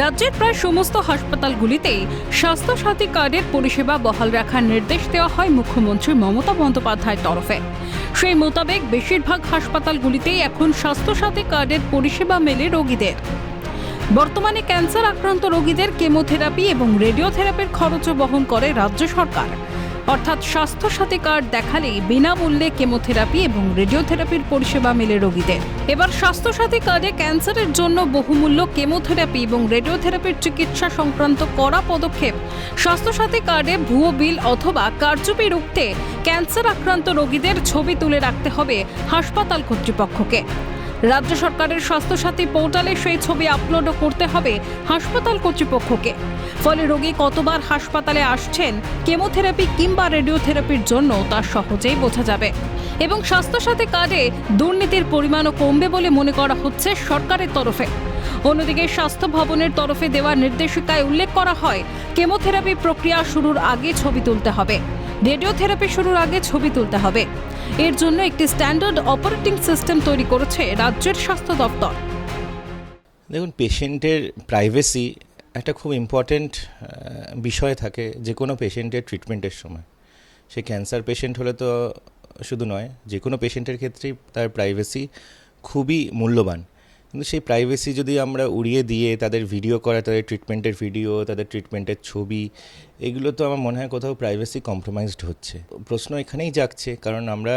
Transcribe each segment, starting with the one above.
রাজ্যের প্রায় সমস্ত হাসপাতালগুলিতেই স্বাস্থ্যসাথী কার্ডের পরিষেবা বহাল রাখার নির্দেশ দেওয়া হয় মুখ্যমন্ত্রী মমতা বন্দ্যোপাধ্যায়ের তরফে। সেই মোতাবেক বেশিরভাগ হাসপাতালগুলিতেই এখন স্বাস্থ্যসাথী কার্ডের পরিষেবা মেলে রোগীদের। বর্তমানে ক্যান্সার আক্রান্ত রোগীদের কেমোথেরাপি এবং রেডিওথেরাপির খরচও বহন করে রাজ্য সরকার। অর্থাৎ স্বাস্থ্যসাথী কার্ড দেখালেই বিনামূল্যে কেমোথেরাপি এবং রেডিওথেরাপির পরিষেবা মেলে রোগীদের। এবার স্বাস্থ্যসাথী কার্ডে ক্যান্সারের জন্য বহুমূল্য কেমোথেরাপি এবং রেডিওথেরাপির চিকিৎসা সংক্রান্ত কড়া পদক্ষেপ। স্বাস্থ্যসাথী কার্ডে ভুয়ো বিল অথবা কারচুপি রুখতে ক্যান্সার আক্রান্ত রোগীদের ছবি তুলে রাখতে হবে হাসপাতাল কর্তৃপক্ষকে। রাজ্য সরকারের স্বাস্থ্যসাথী পোর্টালে সেই ছবি আপলোডও করতে হবে হাসপাতাল কর্তৃপক্ষকে। ফলে রোগী কতবার হাসপাতালে আসছেন, কেমোথেরাপি কিংবা রেডিওথেরাপির জন্য তা সহজেই বোঝা যাবে। এবং স্বাস্থ্যসাথী কার্ডে দুর্নীতির পরিমাণও কমবে বলে মনে করা হচ্ছে সরকারের তরফে। অন্যদিকে স্বাস্থ্য ভবনের তরফে দেওয়া নির্দেশিকায় উল্লেখ করা হয়, কেমোথেরাপি প্রক্রিয়া শুরুর আগে ছবি তুলতে হবে। রেডিওথেরাপি শুরুর আগে ছবি তুলতে হবে। এর জন্য একটি স্ট্যান্ডার্ড অপারেটিং সিস্টেম তৈরি করেছে রাজ্যের স্বাস্থ্য দপ্তর। দেখুন, পেশেন্টের প্রাইভেসি একটা খুব ইম্পর্টেন্ট বিষয় থাকে যে কোনো পেশেন্টের ট্রিটমেন্টের সময়। সে ক্যান্সার পেশেন্ট হলে তো শুধু নয় যে কোনো পেশেন্টের ক্ষেত্রেই তার প্রাইভেসি খুবই মূল্যবান। কিন্তু সেই প্রাইভেসি যদি আমরা উড়িয়ে দিয়ে তাদের ভিডিও করা, তাদের ট্রিটমেন্টের ভিডিও তাদের ট্রিটমেন্টের ছবি, এগুলো তো আমার মনে হয় কোথাও প্রাইভেসি কম্প্রোমাইজড হচ্ছে। প্রশ্ন এখানেই জাগছে, কারণ আমরা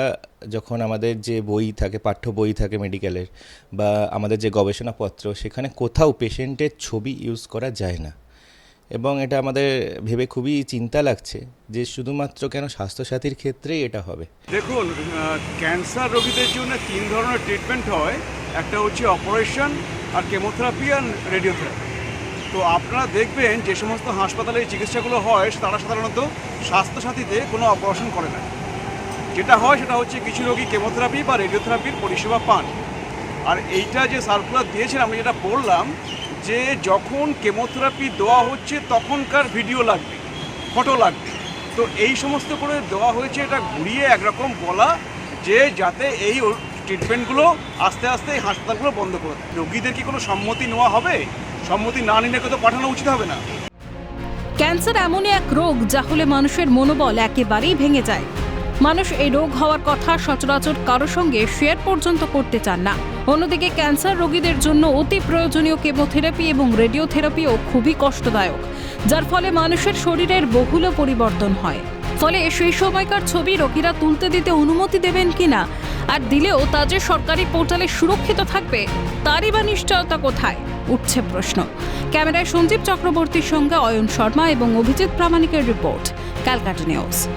যখন আমাদের যে বই থাকে, পাঠ্য বই থাকে মেডিকেলের বা আমাদের যে গবেষণাপত্র, সেখানে কোথাও পেশেন্টের ছবি ইউজ করা যায় না। এবং এটা আমাদের ভেবে খুবই চিন্তা লাগছে যে শুধুমাত্র কেন স্বাস্থ্যসাথীর ক্ষেত্রেই এটা হবে। দেখুন ক্যান্সার রোগীদের জন্য তিন ধরনের ট্রিটমেন্ট হয়। একটা হচ্ছে অপারেশন আর কেমোথেরাপি আর রেডিওথেরাপি। তো আপনারা দেখবেন যে সমস্ত হাসপাতালে চিকিৎসাগুলো হয়, তারা সাধারণত স্বাস্থ্যসাথীতে কোনো অপারেশন করে না। যেটা হয় সেটা হচ্ছে কিছু রোগী কেমোথেরাপি বা রেডিওথেরাপির পরিষেবা পান। আর এইটা যে সার্কুলার দিয়েছেন, আমি যেটা বললাম যে যখন কেমোথেরাপি দেওয়া হচ্ছে, তখনকার ভিডিও লাগবে ফটো লাগবে। তো এই সমস্ত করে দেওয়া হয়েছে, এটা ঘুরিয়ে একরকম বলা যে যাতে এই ট্রিটমেন্টগুলো আস্তে আস্তে এই হাসপাতালগুলো বন্ধ করে দেয়। রোগীদের কি কোনো সম্মতি নেওয়া হবে? সম্মতি না নিলে তো পাঠানো উচিত হবে না। ক্যান্সার এমনই এক রোগ যা হলে মানুষের মনোবল একেবারেই ভেঙে যায়। মানুষ এই রোগ হওয়ার কথা সচরাচর কারও সঙ্গে শেয়ার পর্যন্ত করতে চান না। অন্যদিকে ক্যান্সার রোগীদের জন্য অতি প্রয়োজনীয় কেমোথেরাপি এবং রেডিওথেরাপিও খুবই কষ্টদায়ক, যার ফলে মানুষের শরীরের বহুল পরিবর্তন হয়। ফলে সেই সময়কার ছবি রোগীরা তুলতে দিতে অনুমতি দেবেন কিনা? আর দিলেও তা যে সরকারি পোর্টালে সুরক্ষিত থাকবে, তারই বা নিশ্চয়তা কোথায়? উঠছে প্রশ্ন। ক্যামেরায় সঞ্জীব চক্রবর্তীর সঙ্গে অয়ন শর্মা এবং অভিজিৎ প্রামাণিকের রিপোর্ট, ক্যালকাটা নিউজ।